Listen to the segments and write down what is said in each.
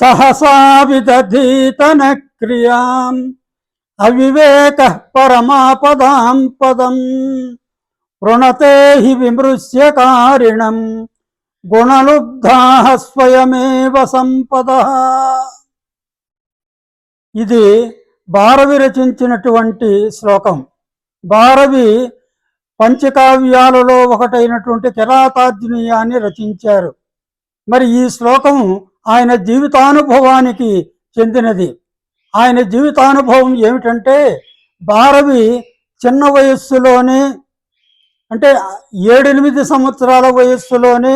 సహసా విదధీతన క్రియాం అవివేక పరమాపదాం పదం వృణతే హి విమృశ్య కారిణం గుణలుబ్ధా స్వయమేవ సంపద. ఇది భారవి రచించినటువంటి శ్లోకం. భారవి పంచకావ్యాలలో ఒకటైనటువంటి కిరాతార్జునీయాన్ని రచించారు. మరి ఈ శ్లోకం ఆయన జీవితానుభవానికి చెందినది. ఆయన జీవితానుభవం ఏమిటంటే భారవి చిన్న వయస్సులోనే అంటే ఏడెనిమిది సంవత్సరాల వయస్సులోనే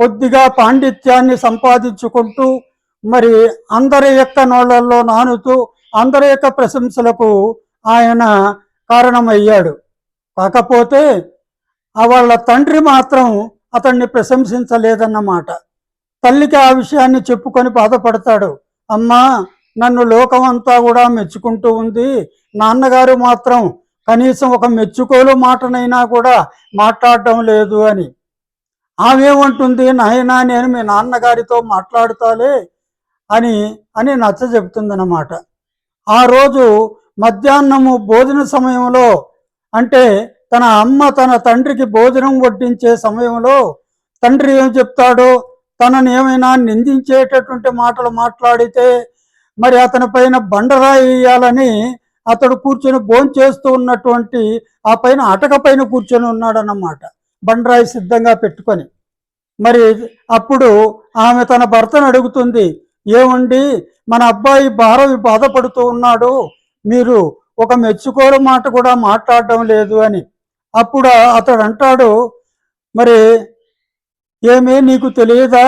కొద్దిగా పాండిత్యాన్ని సంపాదించుకుంటూ మరి అందరి యొక్క నోళ్ళలో నానుతూ అందరి యొక్క ప్రశంసలకు ఆయన కారణమయ్యాడు. కాకపోతే వాళ్ళ తండ్రి మాత్రం అతన్ని ప్రశంసించలేదన్నమాట. తల్లికి ఆ విషయాన్ని చెప్పుకొని బాధపడతాడు. అమ్మా నన్ను లోకం అంతా కూడా మెచ్చుకుంటూ ఉంది. నాన్నగారు మాత్రం కనీసం ఒక మెచ్చుకోలు మాటనైనా కూడా మాట్లాడటం లేదు అని. ఆమెమంటుంది నాయనా నేను మీ నాన్నగారితో మాట్లాడుతాలే అని అని నచ్చ చెబుతుందన్నమాట. ఆ రోజు మధ్యాహ్నము భోజన సమయంలో అంటే తన అమ్మ తన తండ్రికి భోజనం వడ్డించే సమయంలో తండ్రి ఏం చెప్తాడో తనను ఏమైనా నిందించేటటువంటి మాటలు మాట్లాడితే మరి అతని పైన బండరాయి వేయాలని అతడు కూర్చొని భోంచేస్తూ ఉన్నటువంటి ఆ పైన అటక పైన కూర్చొని ఉన్నాడన్నమాట. బండరాయి సిద్ధంగా పెట్టుకొని. మరి అప్పుడు ఆమె తన భర్తను అడుగుతుంది ఏముండి మన అబ్బాయి భారవి బాధపడుతూ ఉన్నాడు మీరు ఒక మెచ్చుకోరు మాట కూడా మాట్లాడడం లేదు అని. అప్పుడు అతడు అంటాడు మరి ఏమీ నీకు తెలియదా?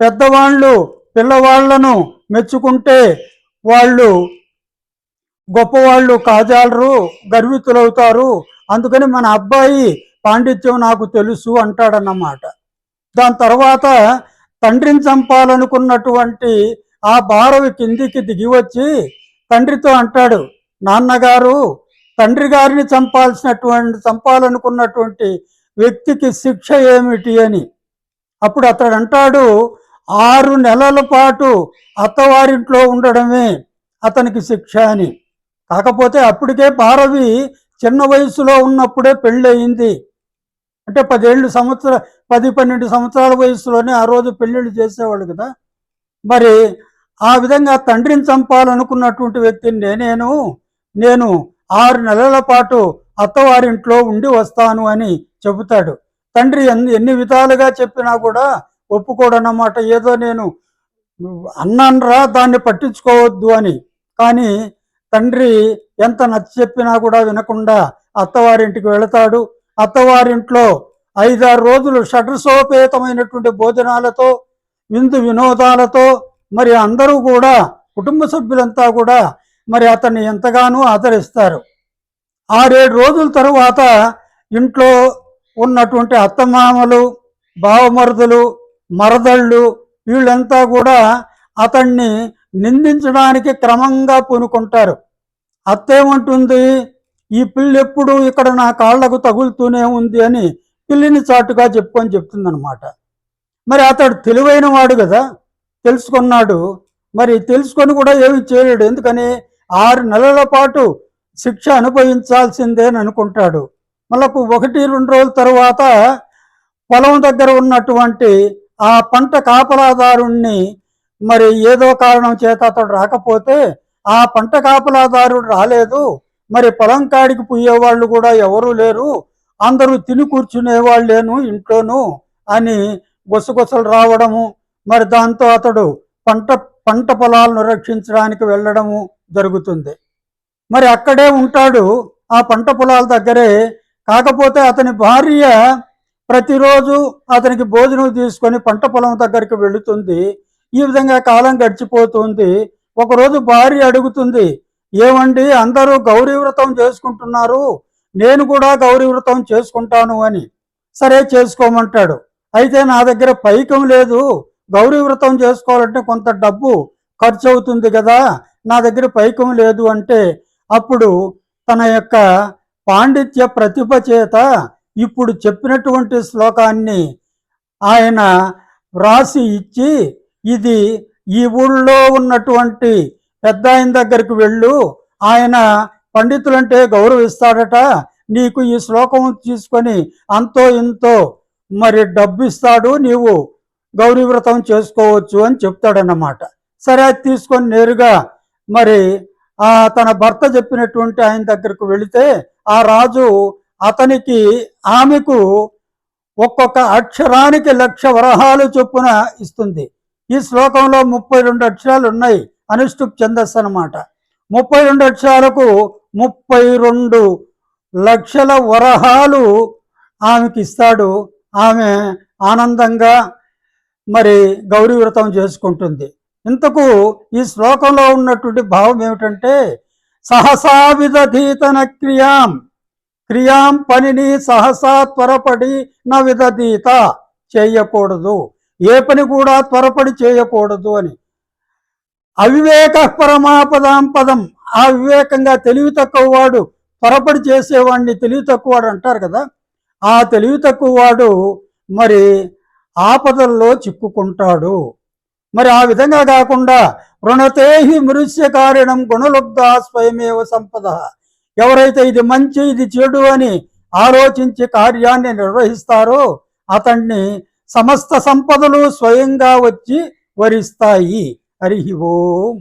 పెద్దవాళ్ళు పిల్లవాళ్ళను మెచ్చుకుంటే వాళ్ళు గొప్పవాళ్ళు కాజాలరు గర్వితులవుతారు. అందుకని మన అబ్బాయి పాండిత్యం నాకు తెలుసు అంటాడన్నమాట. దాని తర్వాత తండ్రిని చంపాలనుకున్నటువంటి ఆ భారవి కిందికి దిగి వచ్చి తండ్రితో అంటాడు నాన్నగారు తండ్రి గారిని చంపాల్సినటువంటి చంపాలనుకున్నటువంటి వ్యక్తికి శిక్ష ఏమిటి అని. అప్పుడు అతడు అంటాడు ఆరు నెలల పాటు అత్తవారింట్లో ఉండడమే అతనికి శిక్ష అని. కాకపోతే అప్పటికే భారవి చిన్న వయసులో ఉన్నప్పుడే పెళ్ళయింది. అంటే పదేళ్ళు సంవత్సర పది పన్నెండు సంవత్సరాల వయసులోనే ఆ రోజు పెళ్ళిళ్ళు చేసేవాడు కదా. మరి ఆ విధంగా తండ్రిని చంపాలనుకున్నటువంటి వ్యక్తిని నేనేను నేను ఆరు నెలల పాటు అత్తవారింట్లో ఉండి వస్తాను అని చెబుతాడు. తండ్రి ఎన్ని ఎన్ని విధాలుగా చెప్పినా కూడా ఒప్పుకోడన్నమాట. ఏదో నేను అన్నానరా దాన్ని పట్టించుకోవద్దు అని. కానీ తండ్రి ఎంత నచ్చ చెప్పినా కూడా వినకుండా అత్తవారింటికి వెళతాడు. అత్తవారింట్లో ఐదారు రోజులు షడ్రసోపేతమైనటువంటి భోజనాలతో విందు వినోదాలతో మరి అందరూ కూడా కుటుంబ సభ్యులంతా కూడా మరి అతన్ని ఎంతగానో ఆదరిస్తారు. ఆరేడు రోజుల తరువాత ఇంట్లో ఉన్నటువంటి అత్తమామలు బావమరుదులు మరదళ్ళు వీళ్ళంతా కూడా అతన్ని నిందించడానికి క్రమంగా పూనుకుంటారు. అత్తేమంటుంది ఈ పిల్లి ఎప్పుడు ఇక్కడ నా కాళ్ళకు తగులుతూనే ఉంది అని పిల్లిని చాటుగా చెప్పుకొని చెప్తుందనమాట మరి అతడు తెలివైన వాడు కదా తెలుసుకున్నాడు. మరి తెలుసుకొని కూడా ఏమి చేయలేడు. ఎందుకని? ఆరు నెలల పాటు శిక్ష అనుభవించాల్సిందే అనుకుంటాడు. మళ్ళీ ఒకటి రెండు రోజుల తర్వాత పొలం దగ్గర ఉన్నటువంటి ఆ పంట కాపలాదారుణ్ణి మరి ఏదో కారణం చేత అతడు రాకపోతే ఆ పంట కాపలాదారుడు రాలేదు. మరి పొలం కాడికి పోయేవాళ్ళు కూడా ఎవరూ లేరు. అందరూ తిని కూర్చునే వాళ్ళేను ఇంట్లోనూ అని గుసగుసలు రావడము మరి దాంతో అతడు పంట పంట పొలాలను రక్షించడానికి వెళ్ళడము జరుగుతుంది. మరి అక్కడే ఉంటాడు ఆ పంట పొలాల దగ్గరే కాకపోతే అతని భార్య ప్రతిరోజు అతనికి భోజనం తీసుకొని పంట పొలం దగ్గరికి వెళుతుంది. ఈ విధంగా కాలం గడిచిపోతుంది. ఒకరోజు భార్య అడుగుతుంది ఏమండి అందరూ గౌరీ వ్రతం చేసుకుంటున్నారు. నేను కూడా గౌరీ వ్రతం చేసుకుంటాను అని. సరే చేసుకోమంటాడు. అయితే నా దగ్గర పైకం లేదు. గౌరీ వ్రతం చేసుకోవాలంటే కొంత డబ్బు ఖర్చు అవుతుంది కదా. నా దగ్గర పైకం లేదు అంటే అప్పుడు తన యొక్క పాండిత్య ప్రతిభ చేత ఇప్పుడు చెప్పినటువంటి శ్లోకాన్ని ఆయన వ్రాసి ఇచ్చి ఇది ఈ ఊళ్ళో ఉన్నటువంటి పెద్ద ఆయన దగ్గరికి వెళ్ళు ఆయన పండితులంటే గౌరవిస్తాడట నీకు ఈ శ్లోకం తీసుకొని అంతో ఇంతో మరి డబ్బు ఇస్తాడు నీవు గౌరీవ్రతం చేసుకోవచ్చు అని చెప్తాడన్నమాట. సరే అది తీసుకొని నేరుగా మరి తన భర్త చెప్పినటువంటి ఆయన దగ్గరకు వెళితే ఆ రాజు అతనికి ఆమెకు ఒక్కొక్క అక్షరానికి లక్ష వరహాలు చొప్పున ఇస్తుంది. ఈ శ్లోకంలో ముప్పై రెండు అక్షరాలు ఉన్నాయి. అనుష్ఠుప్ ఛందస్సు అనమాట ముప్పై రెండు అక్షరాలకు ముప్పై రెండు లక్షల వరహాలు ఆమెకి ఇస్తాడు. ఆమె ఆనందంగా మరి గౌరీ వ్రతం చేసుకుంటుంది. ఇంతకు ఈ శ్లోకంలో ఉన్నటువంటి భావం ఏమిటంటే సహసా విదధీతన క్రియాం క్రియాం పనిని సహసా త్వరపడి నా విదధీత చేయకూడదు. ఏ పని కూడా త్వరపడి చేయకూడదు అని. అవివేక పరమాపదాం పదం ఆ వివేకంగా తెలివి తక్కువ వాడు త్వరపడి చేసేవాడిని తెలివి తక్కువ వాడు అంటారు కదా ఆ తెలివి తక్కువ వాడు మరి ఆపదల్లో చిక్కుకుంటాడు. మరి ఆ విధంగా కాకుండా రుణతేహి మృష్య కారణం గుణలుబ్ధ స్వయమేవ సంపద. ఎవరైతే ఇది మంచి ఇది చెడు అని ఆలోచించి కార్యాన్ని నిర్వహిస్తారో అతన్ని సమస్త సంపదలు స్వయంగా వచ్చి వరిస్తాయి. హరి ఓం.